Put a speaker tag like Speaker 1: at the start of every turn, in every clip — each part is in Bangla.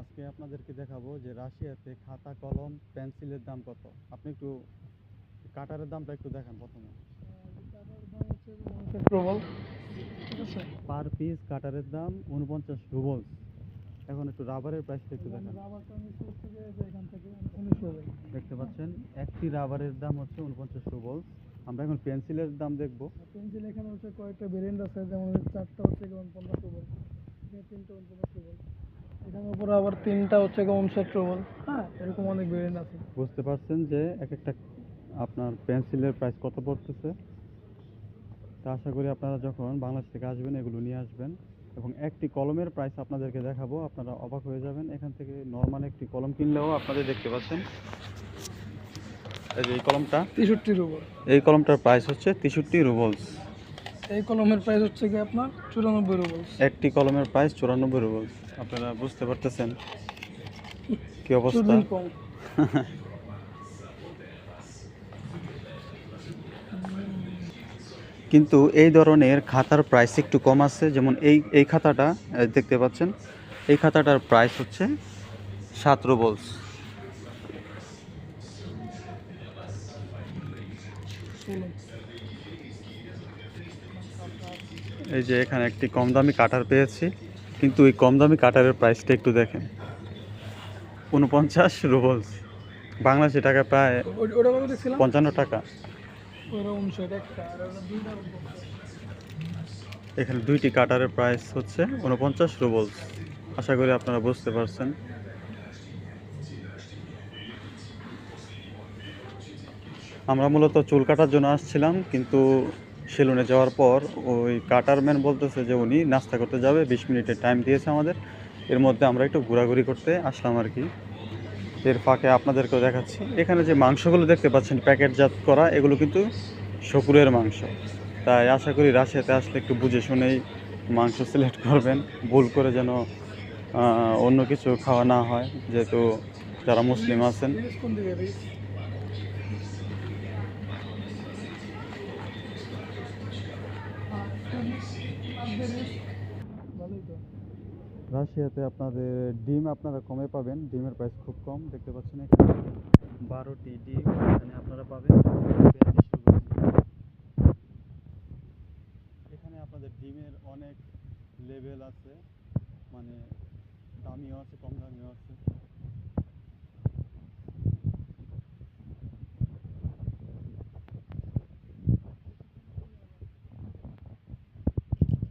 Speaker 1: আজকে আপনাদেরকে দেখাবো যে রাশিয়াতে খাতা কলম পেন্সিলের দাম কত? আপনি একটু কাটারের দামটা একটু দেখান প্রথমে। পার পিস কাটারের দাম উনপঞ্চাশ রুবলস। এখন একটু রাবারের প্রাইসটা একটু দেখান। দেখতে পাচ্ছেন একটি রাবারের দাম হচ্ছে উনপঞ্চাশ রুবলস। আমরা এখন পেন্সিলের দাম দেখব।
Speaker 2: পেন্সিল এখানে হচ্ছে কয়েকটা ভেরিয়েন্ট আছে যেমন চারটা হচ্ছে গিয়ে উনপঞ্চাশ রুবল তিনটা উনপঞ্চাশ রুবল এখানে উপরে আবার তিনটা হচ্ছে উনষাট রুবল হ্যাঁ এরকম অনেক ভেরিয়েন্ট আছে।
Speaker 1: বুঝতে পারছেন যে এক একটা আপনার পেন্সিলের প্রাইস কত পড়তেছে? তা আশা করি আপনারা যখন বাংলাদেশ থেকে আসবেন এগুলো নিয়ে আসবেন এবং একটি কলমের প্রাইস আপনাদেরকে দেখাবো আপনারা অবাক হয়ে যাবেন। এখান থেকে নর্মাল একটি কলম কিনলেও আপনাদের দেখতে পাচ্ছেন। এই যে এই কলমটা
Speaker 2: তেষট্টি রুবল
Speaker 1: এই কলমটার প্রাইস হচ্ছে তেষট্টি রুবলস
Speaker 2: এই কলমের প্রাইস হচ্ছে গিয়ে আপনার চুরানব্বই রুবল
Speaker 1: একটি কলমের প্রাইস চুরানব্বই রুবলস আপনারা বুঝতে পারতেছেন কি অবস্থা? কিন্তু এই ধরনের খাতার প্রাইস একটু কম আছে যেমন এই এই খাতাটা দেখতে পাচ্ছেন এই খাতাটার প্রাইস হচ্ছে সাত রুবলস
Speaker 2: ষোলো।
Speaker 1: এই যে এখানে একটি কম দামি কাটার পেয়েছি। কিন্তু এই কম দামি কাটারের প্রাইসটা একটু দেখেন। উনপঞ্চাশ রুবলস বাংলাদেশি টাকা প্রায় পঞ্চান্ন টাকা। এখানে দুইটি কাটারের প্রাইস হচ্ছে উনপঞ্চাশ রুবলস আশা করি আপনারা বুঝতে পারছেন। আমরা মূলত চুল কাটার জন্য আসছিলাম কিন্তু সেলুনে যাওয়ার পর ওই কাটারম্যান বলতেছে যে উনি নাস্তা করতে যাবে, বিশ মিনিটের টাইম দিয়েছে আমাদের। এর মধ্যে আমরা একটু ঘোরাঘুরি করতে আসলাম আর কি। এর ফাঁকে আপনাদেরকেও দেখাচ্ছি। এখানে যে মাংসগুলো দেখতে পাচ্ছেন, প্যাকেটজাত করা, এগুলো কিন্তু শকুরের মাংস। তাই আশা করি রাশিয়াতে আসলে একটু বুঝে শুনেই মাংস সিলেক্ট করবেন। ভুল করে যেন অন্য কিছু খাওয়া না হয়, যেহেতু যারা মুসলিম আছেন। রাশিয়াতে আপনাদের ডিম আপনারা কমে পাবেন, ডিমের প্রাইস খুব কম, দেখতে পাচ্ছেন এখানে বারোটি ডিম এখানে আপনারা পাবেন। এখানে আপনাদের ডিমের অনেক লেভেল আছে মানে দামিও আছে, কম দামিও আছে।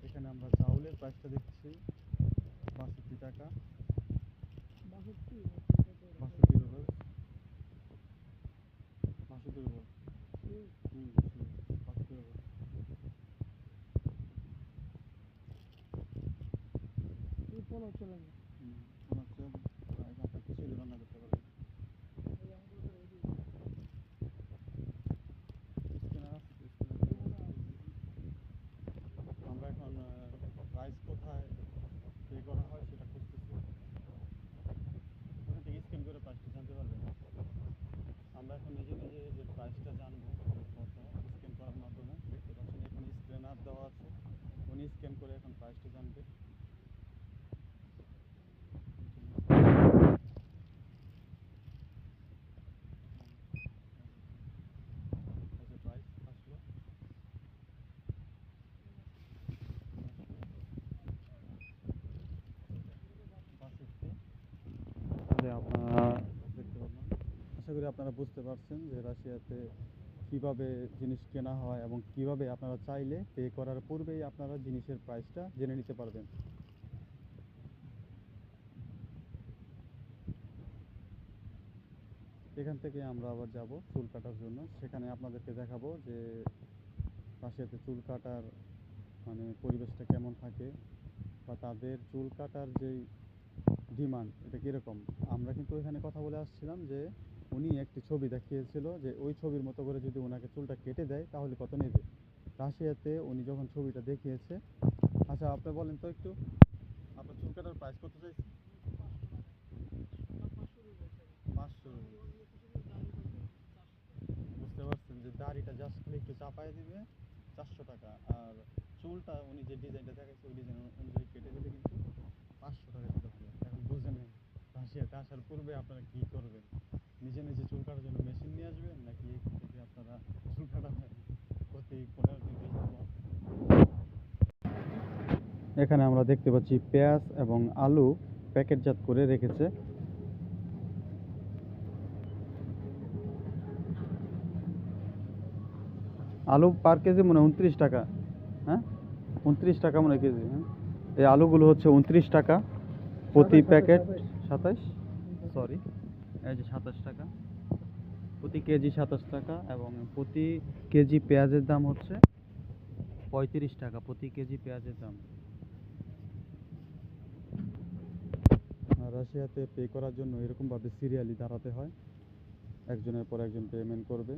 Speaker 1: এখানে আমরা চাউলের প্রাইসটা দেখছি। টাকা
Speaker 2: বাষট্টি
Speaker 1: বাষট্টি রুবেল বাষট্টি রুবেল হুম। বাষট্টি রুবেল
Speaker 2: এই ফল হচ্ছে না
Speaker 1: হুম আমার হচ্ছে প্রায় আপনার কিছুই রান্না করতে পারবেন স্ক্যানার আছে তো, স্ক্যানার আমরা এখন প্রাইস কোথায় পে করা হয় সেটা খুঁজতেছি ওখান থেকে স্ক্যান করে প্রাইসটা জানতে পারবেন আমরা এখন নিজে নিজে যে প্রাইসটা জানব কত স্ক্যান করার মাধ্যমে দেখতে পাচ্ছেন এখানে স্ক্যানার দেওয়া আছে উনি স্ক্যান করে এখন প্রাইসটা জানবে। তাহলে আপনারা দেখতে পারলাম। আশা করি আপনারা বুঝতে পারছেন যে রাশিয়াতে কীভাবে জিনিস কেনা হয় এবং কীভাবে আপনারা চাইলে পে করার পূর্বেই আপনারা জিনিসের প্রাইসটা জেনে নিতে পারবেন। এখান থেকে আমরা আবার যাব চুল কাটার জন্য। সেখানে আপনাদেরকে দেখাবো যে রাশিয়াতে চুল কাটার মানে পরিবেশটা কেমন থাকে বা তাদের চুল কাটার যেই ডিমান্ড, এটা কীরকম? আমরা কিন্তু এখানে কথা বলে আসছিলাম যে উনি একটি ছবি দেখিয়েছিল যে ওই ছবির মতো করে যদি ওনাকে চুলটা কেটে দেয়, তাহলে কত নেবে? রাশিয়াতে উনি যখন ছবিটা দেখিয়েছে আচ্ছা আপনি বলেন তো একটু, আপনার চুল কাটার প্রাইস কত চাইছে পাঁচশো বুঝতে পারছেন যে দাড়িটা জাস্ট একটু চাপায় দিবে, চারশো টাকা। আর চুলটা উনি যে ডিজাইনটা দেখাচ্ছে ওই ডিজাইন অনুযায়ী কেটে দিলে কিন্তু পাঁচশো টাকা দিতে হবে। এখন বুঝে নেন আসার পূর্বে আপনারা কি করবেন? নিজে নিজে চুল কাটার জন্য মেশিন নিয়ে আসবেন? নাকি থেকে আপনারা চুল? এখানে আমরা দেখতে পাচ্ছি পেঁয়াজ এবং আলু প্যাকেটজাত করে রেখেছে। আলু পার কেজি মনে উনত্রিশ টাকা হ্যাঁ? উনত্রিশ টাকা মনে কেজি হ্যাঁ? এই আলুগুলো হচ্ছে উনত্রিশ টাকা প্রতি প্যাকেট।
Speaker 2: সাতাশ
Speaker 1: সরি। এই যে সাতাশ টাকা। প্রতি কেজি সাতাশ টাকা এবং প্রতি কেজি পেঁয়াজের দাম হচ্ছে পঁয়ত্রিশ টাকা, প্রতি কেজি পেঁয়াজের দাম। রাশিয়াতে পে করার জন্য এরকমভাবে সিরিয়ালি দাঁড়াতে হয়। একজনের পর একজন পেমেন্ট করবে।